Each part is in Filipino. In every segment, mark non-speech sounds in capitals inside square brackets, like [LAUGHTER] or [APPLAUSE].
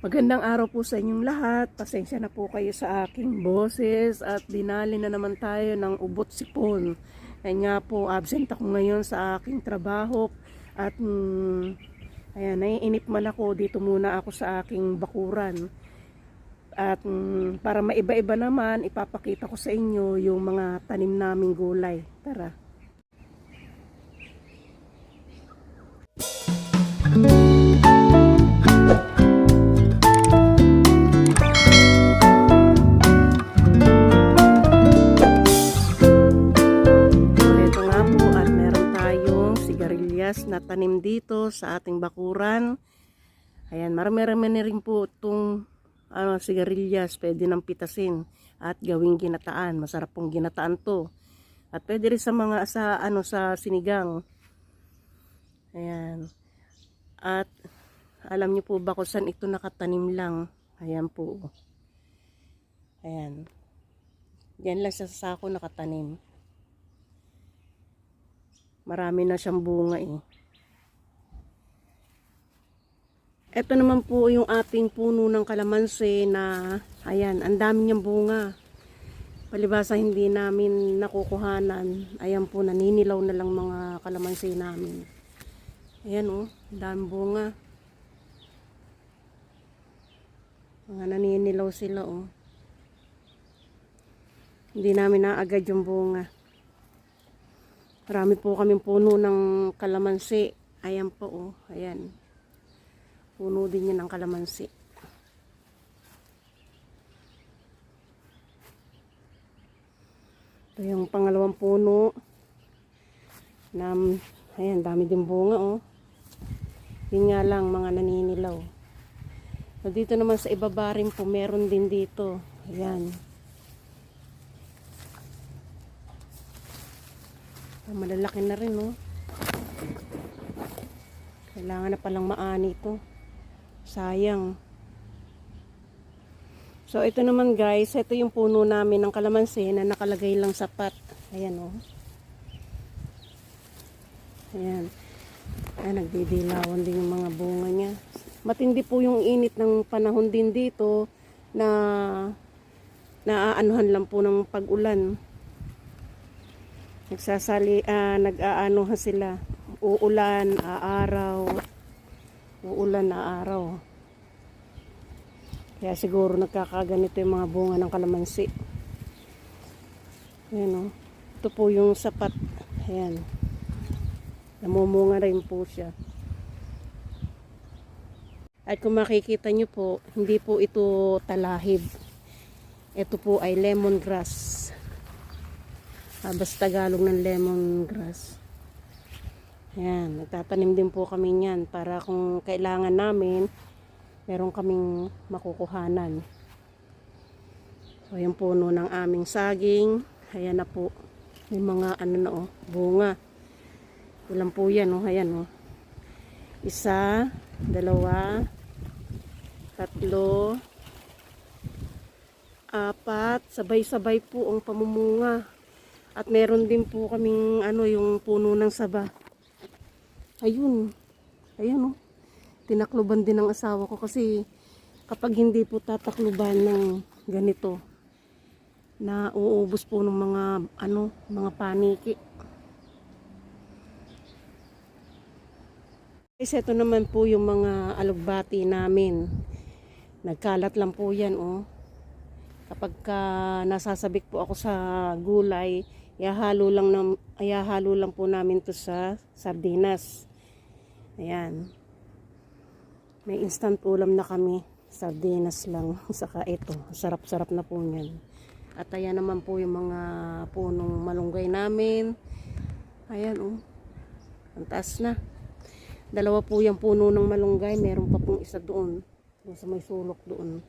Magandang araw po sa inyong lahat. Pasensya na po kayo sa aking boses at dinali na naman tayo ng ubot sipon. Kaya nga po, absent ako ngayon sa aking trabaho at mm, ayan, naiinip man ako. Dito muna ako sa aking bakuran. At mm, para maiba-iba naman, ipapakita ko sa inyo yung mga tanim naming gulay. Tara. Sigarilyas na tanim dito sa ating bakuran. Ayan, marami-rami na rin po itong ano, sigarilyas. Pwede nang pitasin at gawing ginataan. Masarap pong ginataan to. At pwede rin sa mga sa ano sa sinigang. Ayan. At alam niyo po ba kung saan ito nakatanim lang? Ayan po. Ayan. Yan lang sa sako nakatanim. Marami na siyang bunga eh. Ito naman po yung ating puno ng kalamansi na, ayan, ang dami niyang bunga. Palibasa hindi namin nakukuhanan. Ayan po, naninilaw na lang mga kalamansi namin. Ayan oh, daming bunga. Mga naninilaw sila oh. Hindi namin naagad yung bunga. Marami po kaming puno ng kalamansi. Ayan po oh, ayan. Puno din yan ng kalamansi. Ito yung pangalawang puno. Na, ayan, dami din bunga oh. Yun nga lang, mga naninilaw. So, dito naman sa ibaba rin po, meron din dito. Ayan. Ah, malalaki na rin, no? Kailangan na palang maani ito. Sayang. So, ito naman guys, ito yung puno namin ng kalamansi na nakalagay lang sa pat. Ayan, oh. Ayan. Ay, nagdidilawan din yung mga bunga niya. Matindi po yung init ng panahon din dito na naaanuhan lang po ng pag-ulan. Nagsasali, ah, nag-aanohan sila. Uulan, aaraw. Uulan, aaraw. Kaya siguro nagkakaganito yung mga bunga ng kalamansi. Ayan o. Ito po yung sapat. Ayan. Namumunga rin po siya. At kung makikita nyo po, hindi po ito talahib. Ito po ay lemongrass. Ah, basta Tagalog ng lemongrass. Ayan, nagtatanim din po kami niyan para kung kailangan namin, meron kaming makukuhanan. So, yung puno ng aming saging. Ayan na po. May mga ano na oh, bunga. Ilan po yan oh, ayan oh. Isa, dalawa, tatlo, apat, sabay-sabay po ang pamumunga. At meron din po kaming ano yung puno ng saba. Ayun. Ayun oh. Tinakluban din ng asawa ko kasi kapag hindi po tatakluban ng ganito na uubos po ng mga ano, mga paniki. Guys, ito naman po yung mga alugbati namin. Nagkalat lang po yan, oh. Kapag ka nasasabik po ako sa gulay, ihahalo lang, nam, ihahalo lang po namin to sa sardinas. Ayan. May instant ulam na kami. Sardinas lang. [LAUGHS] Saka ito. Sarap-sarap na po niyan. At ayan naman po yung mga punong malunggay namin. Ayan, oh. Ang taas na. Dalawa po yung puno ng malunggay. Meron pa pong isa. Doon sa may sulok doon.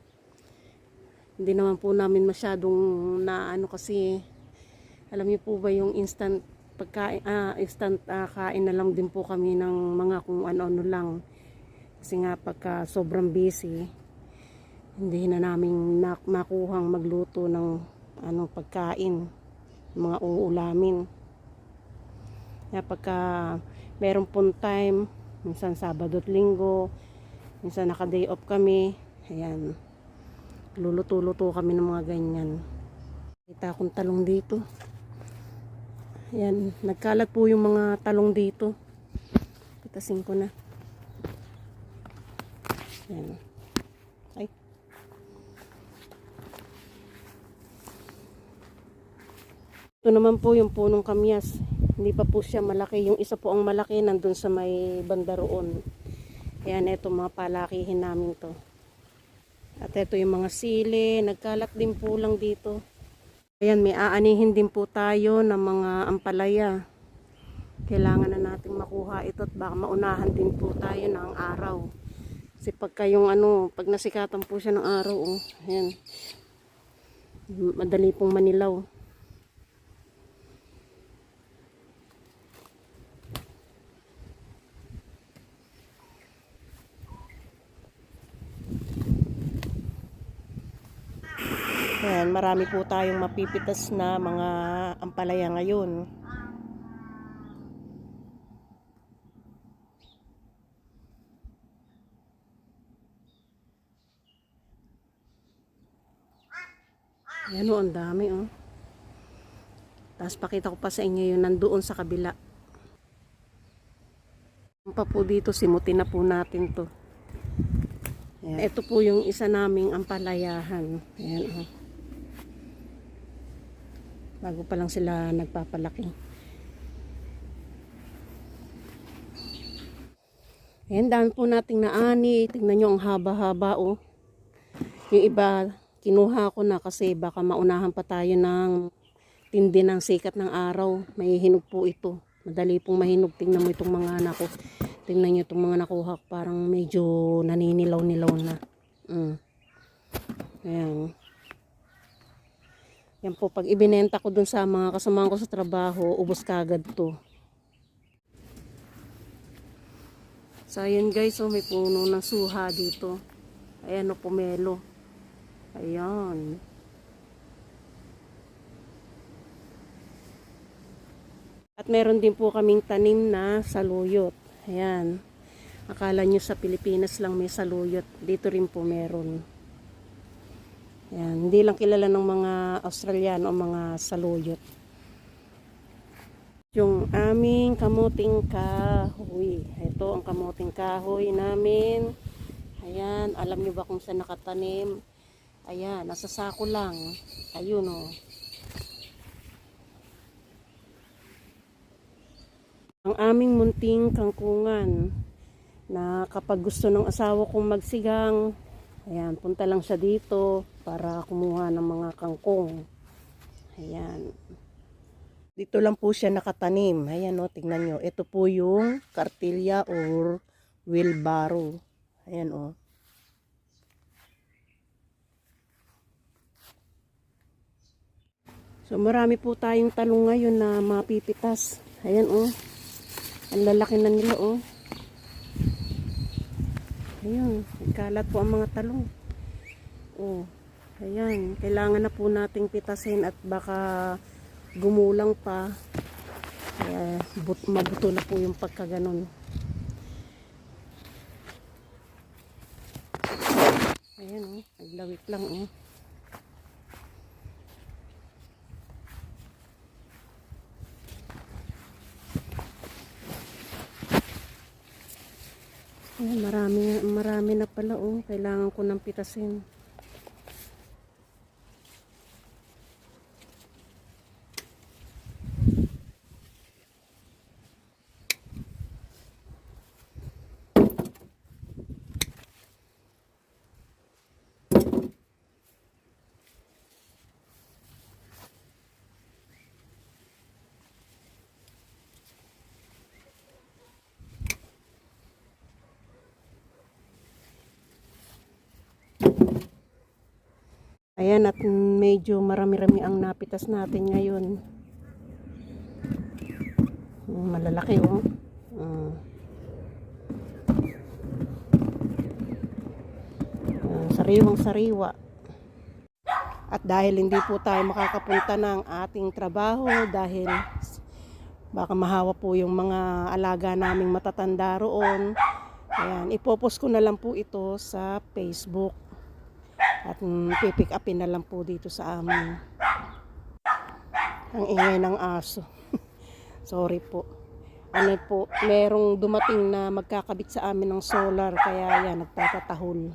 Hindi naman po namin masyadong na ano kasi alam niyo po ba yung instant pagkain, ah, instant ah, kain na lang din po kami ng mga kung ano-ano lang. Kasi nga pagka sobrang busy, hindi na namin makuhang magluto ng ano pagkain, mga uulamin. Kaya pagka meron pong time, minsan Sabado at Linggo, minsan naka-day off kami, Ayan. Luluto-luto kami ng mga ganyan. Kita akong talong dito. Ayan. Nagkalat po yung mga talong dito. Pitasin ko na. Ayan. Ay. Ito naman po yung punong kamyas. Hindi pa po siya malaki. Yung isa po ang malaki nandun sa may banda roon. Ayan, ito mga palakihin namin to. At ito yung mga sili. Nagkalat din po lang dito. Ayan, may aanihin din po tayo ng mga ampalaya. Kailangan na natin makuha ito at baka maunahan din po tayo ng araw. Kasi pagka yung ano, pag nasikatan po siya ng araw, oh, ayan. Madali pong manilaw. Ayan, marami po tayong mapipitas na mga ampalaya ngayon. Ayan o, ang dami oh. Tapos pakita ko pa sa inyo yung nandoon sa kabila. Pa po dito, simutin na po natin to. Ayan. Ito po yung isa naming ampalayahan. Ayan oh. Bago pa lang sila nagpapalaki. Ayan, dami po nating naani. Tingnan nyo ang haba-haba oh. Yung iba, kinuha ko na kasi baka maunahan pa tayo ng tindi ng sikat ng araw. May po ito. Madali pong mahinog. Tingnan mo itong mga anak ko. Tingnan nyo itong mga nakuha. Parang medyo naninilaw-nilaw na. Mm. Ayan. Yan po, pag ibinenta ko dun sa mga kasamahan ko sa trabaho, ubos kagad to. So, ayan guys, oh, may puno ng suha dito. Ayan, oh, pomelo. Ayan. At meron din po kaming tanim na saluyot. Ayan. Akala nyo sa Pilipinas lang may saluyot. Dito rin po meron. Ayan. Hindi lang kilala ng mga Australiano ang mga saluyot. Yung aming kamuting kahoy. Ito ang kamuting kahoy namin. Ayan. Alam nyo ba kung saan nakatanim? Ayan. Nasa sako lang. Ayun o. Oh. ang aming munting kangkungan na kapag gusto ng asawa kong magsigang ayan, punta lang siya dito para kumuha ng mga kangkong. Ayan. Dito lang po siya nakatanim. Ayan o, tingnan nyo. Ito po yung kartilya or wheelbarrow ayan o so marami po tayong talong ngayon na mapipitas. Ayan o ang lalaki na nila, oh. Ayun, kalat po ang mga talong. Oh, ayan. Kailangan na po nating pitasin at baka gumulang pa. Kaya but, mabuto na po yung pagkaganon. Ayan, oh. Naglawik lang, oh. Ayan, marami, marami na pala oh. Kailangan ko ng pitasin. Ayan at medyo marami-rami ang napitas natin ngayon. Mm, Malalaki oh. Mm, Sariwang sariwa. At dahil hindi po tayo makakapunta ng ating trabaho dahil baka mahawa po yung mga alaga naming matatanda roon. Ayan, ipopost ko na lang po ito sa Facebook. At mm, pipick upin na lang po dito sa amin. Ang ingay ng aso. [LAUGHS] Sorry po. Ano po, merong dumating na magkakabit sa amin ng solar kaya yan, nagtatatahol.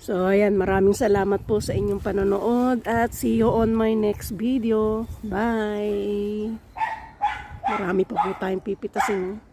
So, ayan, maraming salamat po sa inyong panonood at see you on my next video. Bye! Marami pa po tayong pipitasin.